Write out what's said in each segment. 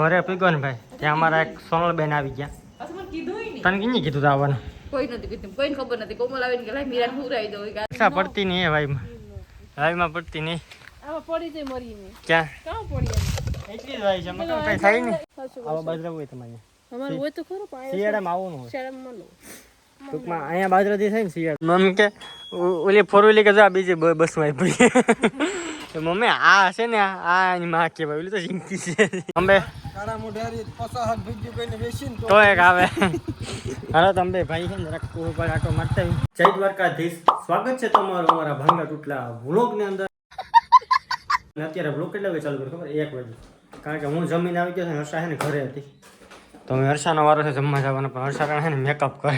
ઘરે પીગો ને ભાઈ ત્યાં અમારા એક સોનલબેન આવી ગયા. કીધું. તને કીને કીધું આવવાનું? કોઈ નથી કીધું કોઈને ખબર નથી. કોમલ આવીને કે લાય મીરાને હુરાઈ દો પૈસા પડતી નહીં એ વાઈમાં વાઈમાં પડતી નહીં. આમાં પડી જાય મરીને ક્યાં? કાં પડી એટલી જ વાઈ છે એમાં કંઈ થાય નહીં. આવા બાજરા હોય તમારે. અમારે હોય તો ખરું પણ શિયાળામાં આવવાનું હોય. શરમમાં લો. ટૂંકમાં અહીંયા બાજરાથી થાય ને શિયાળ. મમ્મી કે ઓલી ફોર વ્હીલર કે જા આ બીજી બસમાં પડી. મમ્મી આ હશે ને આ એની માં કહેવાય. ઓલી તો જિંદગી છે. અંબે તો એક આવે. હાલો તમે ભાઈ છે ને રાખવું કૂવો પર આટો મારતા જય દ્વારકાધીશ. સ્વાગત છે તમારું અમારા ભાંગા તૂટલા વ્લોગની અંદર અત્યારે વ્લોગ કેટલા વાગે ચાલુ કર્યો ખબર? એક વાગે. કારણ કે હું જમીને આવી ગયો છે ને હર્ષા છે ને ઘરે હતી. તો હવે હર્ષાનો વારો છે જમવા જવાનો પણ હર્ષા કારણે ને મેકઅપ કરે.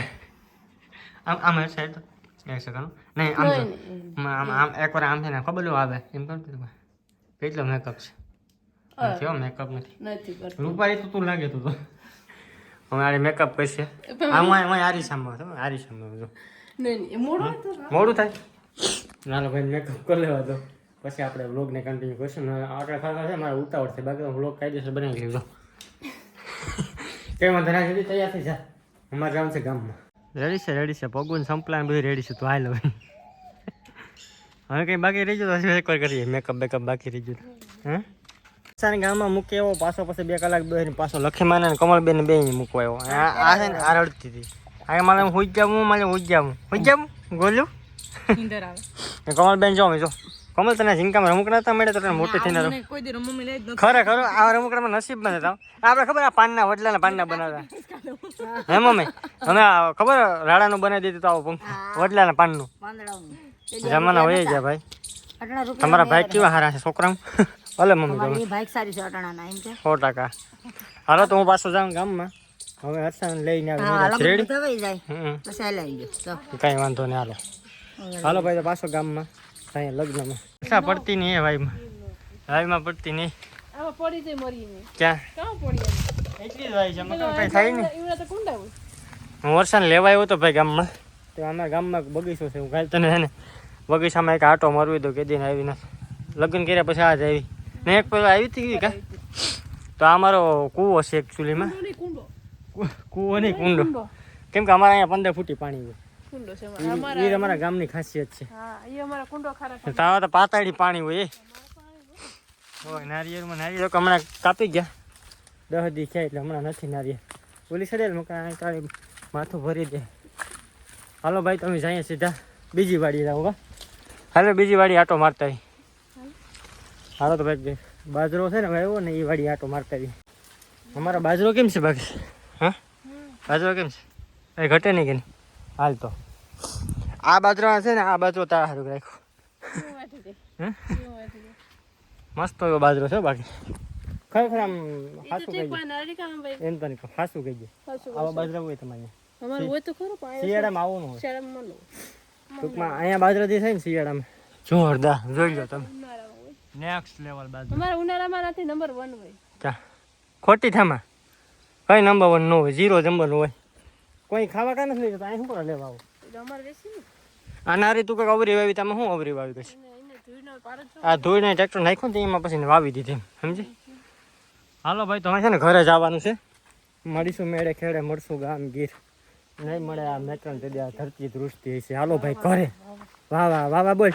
આમ આમ હર્ષા તો એક સેકન્ડ નહીં આમ આમ આમ એકવાર આમ છે ને ખબર આવે. એમ કરતું કેટલો મેકઅપ છે? કેવો મેકઅપ નથી? નથી કરતું. રૂપારી તો તું લાગે તું તો. હવે આરે મેકઅપ કરશે. આમ હું આરી સામે તો આરી સામે જો મોડો થાય? નાનો ભાઈ મેકઅપ કરી લેવા દો. પછી આપણે વ્લોગને કન્ટિન્યુ કરશું. ને આગળ ખાતા છે મારે ઉતાવળ છે. બાકી વ્લોગ કાયદેસર બનાવી લીધો કેમ ધરા જલ્દી તૈયાર થઈ જા. અમારે ગામ છે ગામમાં. રેડી છે રેડી છે. પગુન સંપલાન બધું રેડી છે. તું હાલ હવે. હવે કંઈ બાકી રહી ગયું તો એકવાર કરીએ. મેકઅપ બેકઅપ બાકી રહી ગયું હે? સારી ગામમાં મૂકે એવો પાછો પછી બે કલાક બે પાછો લખીમાને માને કમલબેન બે મૂકવા આવ્યો આ છે ને આ રડતી હતી. આ મારે હું જાઉં મારે હું જાવું હુઈ જાવું ગોલ્યું? કમલબેન જો જો. કમલ તને ઝીંકામાં રમકડા હતા મળે તો તને મોટી થઈને ખરેખર આ રમકડામાં નસીબમાં હતા આપણે ખબર આ પાનના વડલાના પાનના બનાવતા. હે મમ્મી અમે ખબર રાડાનું બનાવી દીધું તો આવું પંખ. વડલાના પાનનું. જમાના હોય જાય ભાઈ. તમારા ભાઈ કેવા હારા છે છોકરા ભલે મમ્મી તમે. બાઈક સારી છે અટાણાના એમ છે સો ટકા. હાલો તો હું પાછો જાઉં ગામમાં. હવે હર્ષાને લઈને હા આવી રેડી. લગ્ન જાય. પછી હાલ આવી ગયો વાંધો નહીં હાલો. હાલો ભાઈ તો પાછો ગામમાં. અહીંયા લગ્નમાં. પૈસા પડતી નહીં એ ભાઈમાં. ભાઈમાં પડતી નહીં. આમાં પડી જાય મરીને ક્યાં? કાં પડી? એટલી જ ભાઈ છે મતલબ કઈ થાય નહીં. એવડા તો કુંડા હોય. હું વરસાદ લેવા આવ્યો હતો ભાઈ ગામમાં. તો અમારા ગામમાં બગીચો છે હું કાલે તને છે ને બગીચામાં એક આટો મારવી દો કે દિન આવી નથી લગ્ન કર્યા પછી આ જ આવી. ને એક પેલો આવી હતી કા? તો આ અમારો કૂવો છે એકચ્યુઅલીમાં કૂવો નહીં કુંડો. કેમ કે અમારા અહીંયા પંદર ફૂટી પાણી હોય. અમારા. ગામની ખાસિયત છે. તાવા તો પાતાળી પાણી હોય હોય નારિયેળમાં નારિયેળ. હમણાં કાપી ગયા. દહ દી છે એટલે હમણાં નથી નારિયેળ. પોલીસ સડેલ મકા કાળી માથું ભરી દે. હાલો ભાઈ તમે જઈએ સીધા. બીજી વાડી જાઓ હાલો બીજી વાડી આટો મારતા હાલો તો ભાઈ બાજરો છે ને આવ્યો ને એ વાડી આટો મારતા આવી અમારો બાજરો કેમ છે બાકી હા? બાજરો કેમ છે? એ ઘટે નહીં કે નહીં? હાલ તો. આ બાજરો છે ને આ બાજરો તારા સારું રાખ્યો. મસ્ત એવો બાજરો છે બાકી. ખરેખર આમ હાસું કહી દે એમ તો નહીં હાસું કહી દે આવા બાજરા હોય તમારે. અમારે હોય તો ખરું પણ શિયાળામાં આવવાનું હોય. ટૂંકમાં અહીંયા બાજરાથી થાય ને શિયાળામાં. જોરદાર જોઈ લો તમે. નેક્સ્ટ લેવલ બાજુ. અમારા ઉનાળામાં નથી નંબર વન હોય. ક્યાં ખોટી થામાં. કઈ નંબર વન ન હોય? ઝીરો નંબર હોય. કોઈ ખાવા કા નથી લેતા? અહીં શું કરવા લેવા આવો? એટલે અમારે વેસી ને આ નારી તું કંઈક અવરી વાવી તમે શું અવરી વાવી કશ આ ધોઈને ટ્રેક્ટર નાખ્યું ને તો એમાં પછી વાવી દીધી સમજી? હાલો ભાઈ તમે છે ને ઘરે જવાનું છે? મળીશું મેળે ખેડે મળશું ગામ ગીર. નહીં મળે આ મેત્રણ તે આ ધરતી દૃષ્ટિ છે હાલો ભાઈ ઘરે. વાહ વાહ વાહ વાહ બોલ.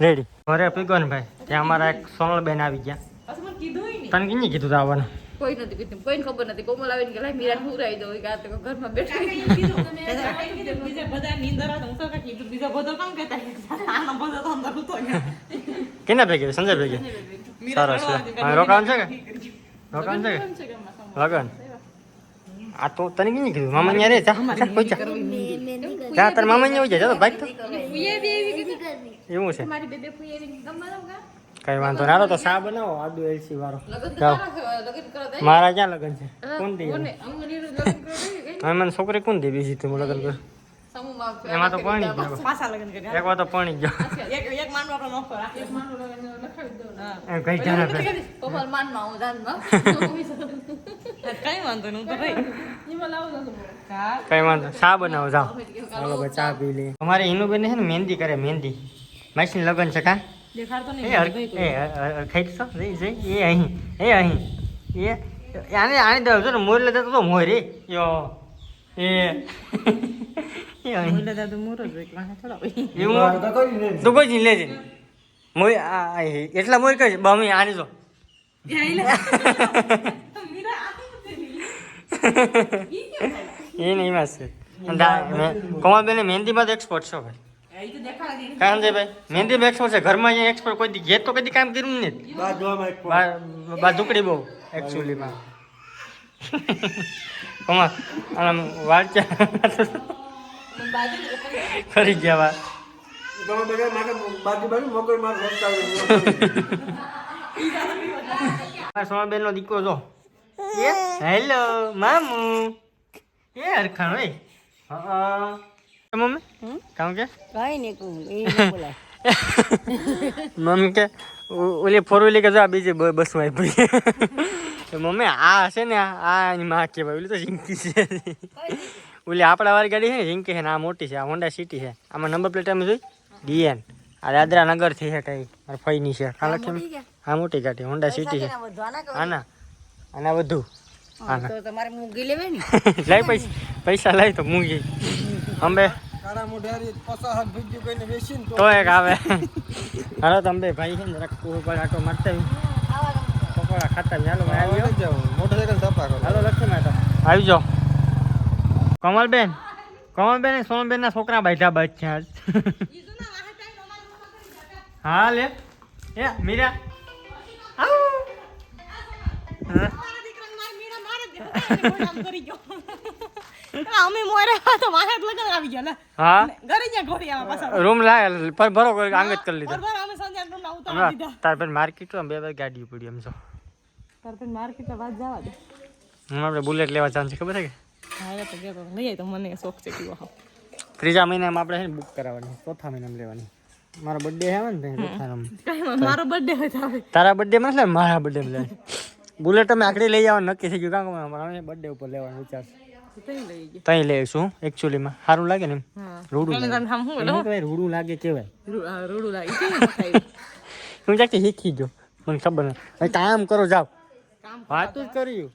રેડી ઘરે પીગો ને ભાઈ ત્યાં અમારા એક સોનલબેન આવી ગયા પાછું મને કીધું ય નહીં. તને કીને કીધું તું આવવાનું કોઈ નથી કીધું કોઈને ખબર નથી કોમલ આવીને કે લાય મીરાને હુરાઈ દો આ તો ઘરમાં બેઠા બીજા બધા નીંદર હતા. હું તો કાંઈ કીધું બીજા બધા કામ કહેતા આનો બધો તો અંદર ઉતો ગયો. કેના ભેગી સંજય ભેગી સરસ છે હા, રોકાવાનું છે કે રોકાવાનું છે કે લગન આ તો તને કીને કીધું મામા ત્યાં રે જા જા, કોઈ જા જા તાર મામા ત્યાં જાય જા તો બાઈક તો એવું છે? મારી બેબે ફૂઈ એવી ગમવા બનાવગા કઈ વાંધો ના તો સા બનાવો આદુ એલસી વાળો. મારા ક્યાં લગન છે? કોણ દે મને છોકરી કોણ દે બીજી તું લગન કર. એમાં તો પાણી ગયો. એક વાર તો પાણી ગયો એક એક માનવો આપણો નોખો રાખે. એક માનવો લગ્ન લખાવી દો ને. એમ કઈ. કઈ વાંધો. કઈ ચા બનાવો જાઓ. ચા પી લે અમારે હિનુબેન છે ને મહેંદી કરે મહેંદી. માસી લગન છે કા દેખાડતો એ નહીં એ ખાઈ તો જઈ જઈ એ અહીં એ અહીં એ આને આને દઉં છું ને મોર લેતા તો મોર યો એ મોરો તો કરી લે તું કોઈ લેજે મોર આ આ એટલા મોર કહી બમી આની જો એ નહીં વાત છે કમા બેને મહેંદીમાં તો એક્સપર્ટ છો ભાઈ એ તો કારણ છે ભાઈ મહેંદીમાં એક્સપર્ટ છે. ઘરમાં અહીંયા એક્સપર્ટ કોઈ દી ઘેર તો કદી કામ કર્યું નહીં બાદ બા બા બહુ એકચ્યુઅલીમાં કમા આમ વાંચા ફરી ગયા વા. સોનાબેન નો દીકરો જો. હેલો મામુ. એ હરખાણ હોય હા. મમ્મી? કામ કે? કઈ નહીં બોલાય. મમ્મી કે ઓલી ફોર વ્હીલર કે જા આ બીજી બસમાં પડી. મમ્મી આ હશે ને આ આ એની માં કહેવાય ઓલી તો રિંકી છે. ઓલી આપણા વાળી ગાડી છે ને રિંકી છે ને આ મોટી છે આ હોન્ડા સિટી છે. આમાં નંબર પ્લેટ અમે જોઈ? ડીએન આ દાદરા નગરથી છે કઈ મારા ફઈની છે. આ લખી હા મોટી ગાડી હોન્ડા સિટી છે. આના આના બધું આના તો તમારે મૂંગી લેવાય ને? લાઈ પૈસા પૈસા લાઈ તો મૂંગી. અંબે તો. તો એક આવે. હાલો તમે ભાઈ છે ને જરાક કુહુ આટો મારતા. પકોડા ખાતા ચાલો ભાઈ આવી જાવ મોટરસાઇકલ કરો. હાલો લક્ષ્મી માતા આવી જાઓ. કમલબેન કમલબેન સોનબેન ના છોકરા બાંધ્યા બાંધ્યા આજ. હા લે. એ મીરા. હા. અમે મોરે તો મારે લગન આવી ગયા હા? ઘરે જ્યાં ઘોડી આવા પાછા. રૂમ લાય પર ભરો કરી આંગત કરી લીધો. અમે સંજય રૂમ ના ઉતારી દીધા તાર પેન માર્કેટ બે બે ગાડી પડી એમ છો તાર પેન માર્કેટ વાત જવા દે. હું આપણે બુલેટ લેવા ચાન્સ ખબર છે કે? હા તો કેતો લઈ જાય તો મને શોખ છે કેવો હા ત્રીજા મહિનામાં આપણે છે ને બુક કરાવવાની ચોથા મહિનામાં લેવાની. મારો બર્થડે આવે ને ચોથા મહિનામાં. મારો બર્થડે હોય તારા બર્થડે માં મારા બર્થડે માં લેવાની. બુલેટ અમે આગળ લઈ જવાનું નક્કી થઈ ગયું. કારણ કે અમે બર્થડે ઉપર લેવાનું વિચાર છે. તઈ લઈશું એકચ્યુઅલીમાં સારું લાગે ને હા. રૂડું રૂડું લાગે કેવાય રૂડું લાગે. હું જાતે શીખી ગયો. મને ખબર નથી. કામ કરો જાવ વાતું જ કર્યું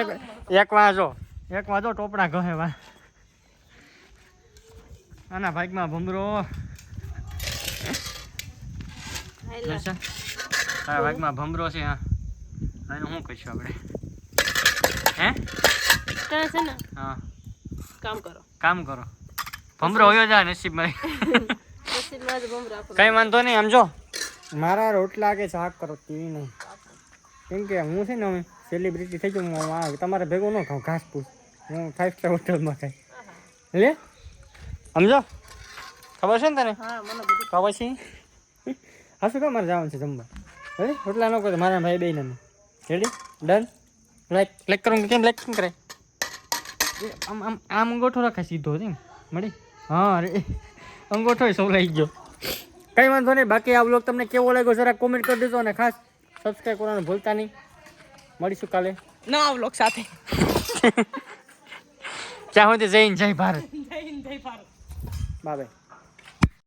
એક એક વાંચો એક વાંચો ટોપડા કહે વા. આના ભાગમાં ભમરો. હા ભાગમાં ભમરો છે હા. એનું શું કહીશું આપણે? હે? તને છે ને હા. કામ કરો. કામ કરો. ભમરો હોયો જા નસીબમાં નસીબમાં જ ભમરો આપો. કઈ વાંધો નહીં આમ જો. મારા રોટલા કે શાક કરો ટીવી નહીં. કેમ કે હું છે ને હવે સેલિબ્રિટી થઈ ગયું હું આ તમારે ભેગું ન ખાઉં ઘાસ પૂસ. હું ફાઇવ સ્ટાર હોટલમાં ખાઈ. લે? સમજો ખબર છે ને તને? હા મને બધું તો પછી હા શું કામ મારે જવાનું છે જમવા? હવે રોટલા ન કરો મારા ભાઈ બેન રેડી ડન લાઈક લાઈક કરું કેમ? લાઈક કેમ કરે? આમ આમ આમ અંગોઠો રખાય સીધો છે મળી? હા રે અંગોઠો સૌ લઈ ગયો. કંઈ વાંધો નહીં બાકી આ બ્લોગ તમને કેવો લાગ્યો જરા કોમેન્ટ કરી દેજો અને ખાસ સબસ્ક્રાઈબ કરવાનું ભૂલતા નહીં. મળીશું કાલે. નવા બ્લોગ સાથે. ત્યાં સુધી જય હિન્દ, જય ભારત. જય હિન્દ જય ભારત. બાય.